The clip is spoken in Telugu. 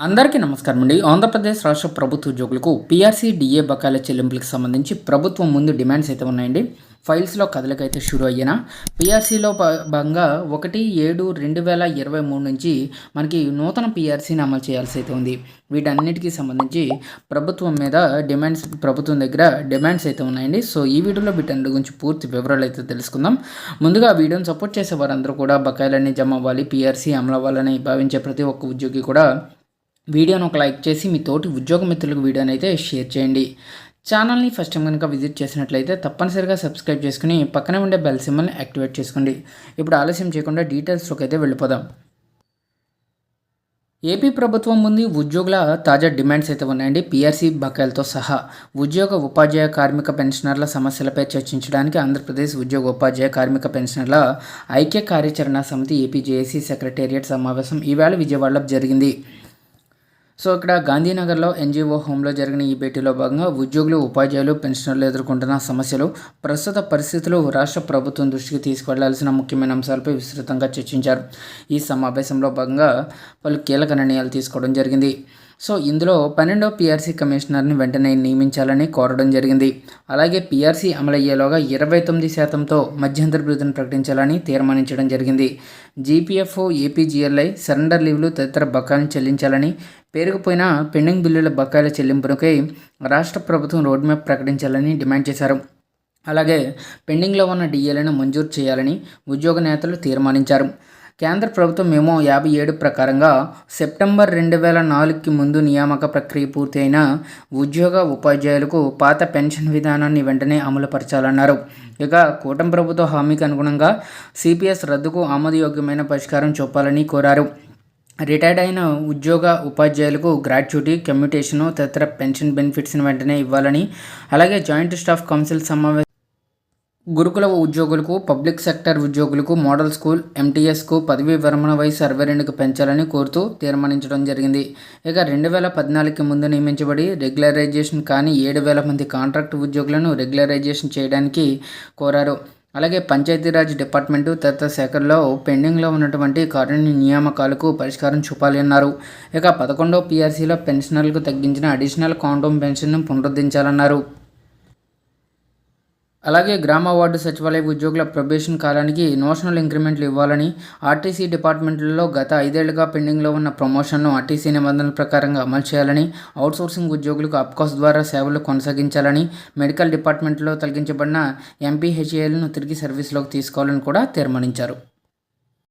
అందరికీ నమస్కారం అండి. ఆంధ్రప్రదేశ్ రాష్ట్ర ప్రభుత్వ ఉద్యోగులకు పీఆర్సీ డిఏ బకాయిల చెల్లింపులకు సంబంధించి ప్రభుత్వం ముందు డిమాండ్స్ అయితే ఉన్నాయండి. ఫైల్స్లో కదలకైతే షురూ అయ్యిన పీఆర్సీలో భాగంగా ఒకటి ఏడు రెండు వేల ఇరవై మూడు నుంచి మనకి నూతన పీఆర్సీని అమలు చేయాల్సి అయితే ఉంది. వీటన్నిటికీ సంబంధించి ప్రభుత్వం మీద డిమాండ్స్ ప్రభుత్వం దగ్గర డిమాండ్స్ అయితే ఉన్నాయండి. సో ఈ వీడియోలో వీటన్నిటి గురించి పూర్తి వివరాలు అయితే తెలుసుకుందాం. ముందుగా వీడియోని సపోర్ట్ చేసే వారందరూ కూడా బకాయిలన్నీ జమ అవ్వాలి పీఆర్సీ అమలు అవ్వాలని భావించే ప్రతి ఒక్క ఉద్యోగి కూడా వీడియోను ఒక లైక్ చేసి మీ తోటి ఉద్యోగ మిత్రులకు వీడియోని అయితే షేర్ చేయండి. ఛానల్ని ఫస్ట్ టైం కనుక విజిట్ చేసినట్లయితే తప్పనిసరిగా సబ్స్క్రైబ్ చేసుకుని పక్కనే ఉండే బెల్ సింబల్ని యాక్టివేట్ చేసుకోండి. ఇప్పుడు ఆలస్యం చేయకుండా డీటెయిల్స్లోకి అయితే వెళ్ళిపోదాం. ఏపీ ప్రభుత్వం ముందు ఉద్యోగుల తాజా డిమాండ్స్ అయితే ఉన్నాయండి. పీఆర్సీ బకాయిలతో సహా ఉద్యోగ ఉపాధ్యాయ కార్మిక పెన్షనర్ల సమస్యలపై చర్చించడానికి ఆంధ్రప్రదేశ్ ఉద్యోగ ఉపాధ్యాయ కార్మిక పెన్షనర్ల ఐక్య కార్యాచరణ సమితి ఏపీజేఏసీ సెక్రటేరియట్ సమావేశం ఈవేళ విజయవాడలో జరిగింది. సో ఇక్కడ గాంధీనగర్లో ఎన్జిఓ హోంలో జరిగిన ఈ భేటీలో భాగంగా ఉద్యోగులు ఉపాధ్యాయులు పెన్షనర్లు ఎదుర్కొంటున్న సమస్యలు ప్రస్తుత పరిస్థితులు రాష్ట్ర ప్రభుత్వం దృష్టికి తీసుకెళ్ళాల్సిన ముఖ్యమైన అంశాలపై విస్తృతంగా చర్చించారు. ఈ సమావేశంలో భాగంగా పలు కీలక నిర్ణయాలు తీసుకోవడం జరిగింది. సో ఇందులో పన్నెండో పీఆర్సీ కమిషనర్ని వెంటనే నియమించాలని కోరడం జరిగింది. అలాగే పీఆర్సీ అమలయ్యేలోగా ఇరవై తొమ్మిది శాతంతో మధ్యంతర బిరుదును ప్రకటించాలని తీర్మానించడం జరిగింది. జీపీఎఫ్ఓ ఏపీజీఎల్ఐ సరెండర్ లీవ్లు తదితర బకాయిలను చెల్లించాలని పేరుకుపోయిన పెండింగ్ బిల్లుల బకాయిల చెల్లింపునకై రాష్ట్ర ప్రభుత్వం రోడ్ మ్యాప్ ప్రకటించాలని డిమాండ్ చేశారు. అలాగే పెండింగ్లో ఉన్న డిఏలను మంజూరు చేయాలని ఉద్యోగ నేతలు తీర్మానించారు. కేంద్ర ప్రభుత్వం మేమో యాభై ఏడు ప్రకారంగా సెప్టెంబర్ రెండు వేల నాలుగుకి ముందు నియామక ప్రక్రియ పూర్తయిన ఉద్యోగ ఉపాధ్యాయులకు పాత పెన్షన్ విధానాన్ని వెంటనే అమలుపరచాలన్నారు. ఇక కూటమి ప్రభుత్వ హామీకి అనుగుణంగా సిపిఎస్ రద్దుకు ఆమోదయోగ్యమైన పరిష్కారం చూపాలని కోరారు. రిటైర్డ్ అయిన ఉద్యోగ ఉపాధ్యాయులకు గ్రాట్యుటీ కమ్యూటేషను తదితర పెన్షన్ బెనిఫిట్స్ని వెంటనే ఇవ్వాలని అలాగే జాయింట్ స్టాఫ్ కౌన్సిల్ సమావేశం గురుకుల ఉద్యోగులకు పబ్లిక్ సెక్టర్ ఉద్యోగులకు మోడల్ స్కూల్ ఎంటీఎస్కు పదవీ విరమణ వయసు అరవై రెండుకు పెంచాలని కోరుతూ తీర్మానించడం జరిగింది. ఇక రెండు వేల పద్నాలుగుకి ముందు నియమించబడి రెగ్యులరైజేషన్ కానీ ఏడు వేల మంది కాంట్రాక్ట్ ఉద్యోగులను రెగ్యులరైజేషన్ చేయడానికి కోరారు. అలాగే పంచాయతీరాజ్ డిపార్ట్మెంటు తదితర శాఖల్లో పెండింగ్లో ఉన్నటువంటి కారుణ్య నియామకాలకు పరిష్కారం చూపాలి అన్నారు ఇక పదకొండో పీఆర్సీలో పెన్షనర్లకు తగ్గించిన అడిషనల్ కాండోమ్ పెన్షన్ను పునరుద్ధరించాలన్నారు. అలాగే గ్రామ వార్డు సచివాలయ ఉద్యోగుల ప్రొబేషన్ కాలానికి నోషనల్ ఇంక్రిమెంట్లు ఇవ్వాలని ఆర్టీసీ డిపార్ట్మెంట్లలో గత ఐదేళ్ళుగా పెండింగ్లో ఉన్న ప్రమోషన్ను ఆర్టీసీ నిబంధనల ప్రకారంగా అమలు చేయాలని అవుట్సోర్సింగ్ ఉద్యోగులకు అప్కాస్ ద్వారా సేవలు కొనసాగించాలని మెడికల్ డిపార్ట్మెంట్లో తొలగించబడిన ఎంపీహెచ్ఏలను తిరిగి సర్వీస్లోకి తీసుకోవాలని కూడా తీర్మానించారు.